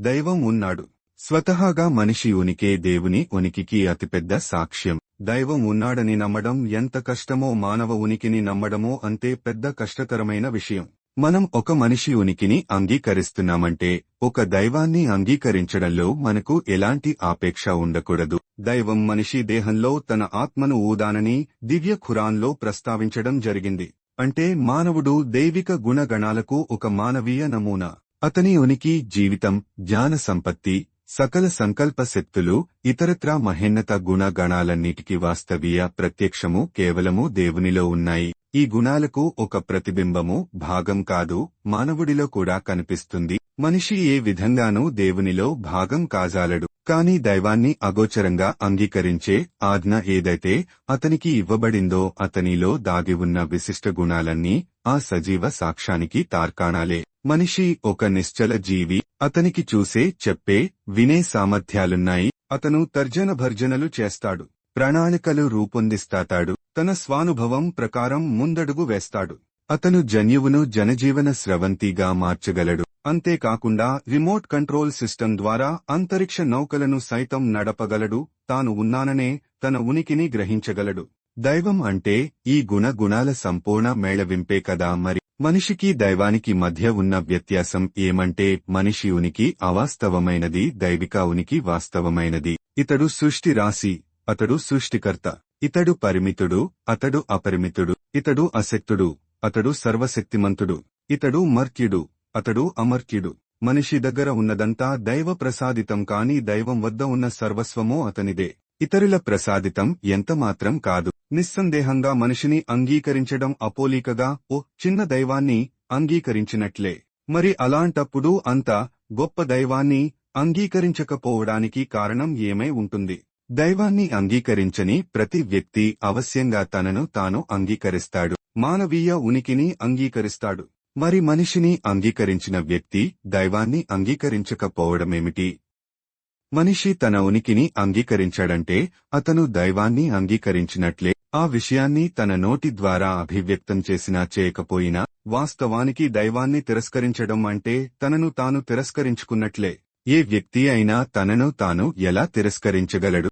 దైవం ఉన్నాడు. స్వతహాగా మనిషి ఉనికే దేవుని ఉనికికి అతిపెద్ద సాక్ష్యం. దైవం ఉన్నాడని నమ్మడం ఎంత కష్టమో మానవ ఉనికిని నమ్మడమో అంతే పెద్ద కష్టతరమైన విషయం. మనం ఒక మనిషి ఉనికిని అంగీకరిస్తున్నామంటే ఒక దైవాన్ని అంగీకరించడంలో మనకు ఎలాంటి ఆపేక్ష ఉండకూడదు. దైవం మనిషి దేహంలో తన ఆత్మను ఊదానని దివ్య ఖురాన్లో ప్రస్తావించడం జరిగింది. అంటే మానవుడు దైవిక గుణగణాలకు ఒక మానవీయ నమూనా. అతని ఉనికి జీవితం జ్ఞాన సంపత్తి సకల సంకల్ప శక్తులు ఇతరత్రా మహేన్నత గుణగణాలన్నిటికీ వాస్తవీయ ప్రత్యక్షము కేవలము దేవునిలో ఉన్నాయి. ఈ గుణాలకు ఒక ప్రతిబింబము భాగం కాదు మానవుడిలో కూడా కనిపిస్తుంది. మనిషి ఏ విధంగానూ దేవునిలో భాగం కాజాలడు. కాని దైవాన్ని అగోచరంగా అంగీకరించే ఆజ్ఞ ఏదైతే అతనికి ఇవ్వబడిందో అతనిలో దాగి ఉన్న విశిష్ట గుణాలన్నీ ఆ సజీవ సాక్ష్యానికి తార్కాణాలే. మనిషి ఒక నిశ్చల జీవి అతనికి చూసే చెప్పే వినే సామర్థ్యాలున్నాయి అతను తర్జన భర్జనలు చేస్తాడు ప్రణాళికలు రూపొందిస్తాతాడు తన స్వానుభవం ప్రకారం ముందడుగు వేస్తాడు. అతను జన్యువును జనజీవన స్రవంతిగా మార్చగలడు అంతేకాకుండా రిమోట్ కంట్రోల్ సిస్టమ్ ద్వారా అంతరిక్ష నౌకలను సైతం నడపగలడు తాను ఉన్నాననే తన ఉనికిని గ్రహించగలడు. దైవం అంటే ఈ గుణగుణాల సంపూర్ణ మేళవింపే కదా మరి? మనిషికి దైవానికి మధ్య ఉన్న వ్యత్యాసం ఏమంటే మనిషి ఉనికి అవాస్తవమైనది దైవిక ఉనికి వాస్తవమైనది. ఇతడు సృష్టి రాశి అతడు సృష్టికర్త. ఇతడు పరిమితుడు అతడు అపరిమితుడు. ఇతడు అశక్తుడు అతడు సర్వశక్తిమంతుడు. ఇతడు మర్క్యుడు అతడు అమర్క్యుడు. మనిషి దగ్గర ఉన్నదంతా దైవ ప్రసాదితం కాని దైవం వద్ద ఉన్న సర్వస్వమో అతనిదే. ఇతరుల ప్రసాదితం ఎంతమాత్రం కాదు. నిస్సందేహంగా మనిషిని అంగీకరించడం అపోలీకగా ఓ చిన్న దైవాన్ని అంగీకరించినట్లే. మరి అలాంటప్పుడు అంత గొప్ప దైవాన్ని అంగీకరించకపోవడానికి కారణం ఏమై ఉంటుంది? దైవాన్ని అంగీకరించని ప్రతి వ్యక్తి అవశ్యంగా తనను తాను అంగీకరిస్తాడు. మానవీయ ఉనికిని అంగీకరిస్తాడు. మరి మనిషిని అంగీకరించిన వ్యక్తి దైవాన్ని అంగీకరించకపోవడమేమిటి? మనిషి తన ఉనికిని అంగీకరించాడంటే అతను దైవాన్ని అంగీకరించినట్లే ఆ విషయాన్ని తన నోటి ద్వారా అభివ్యక్తం చేసినా చేయకపోయినా వాస్తవానికి దైవాన్ని తిరస్కరించడం అంటే తనను తాను తిరస్కరించుకున్నట్లే. ఏ వ్యక్తి అయినా తనను తాను ఎలా తిరస్కరించగలడు?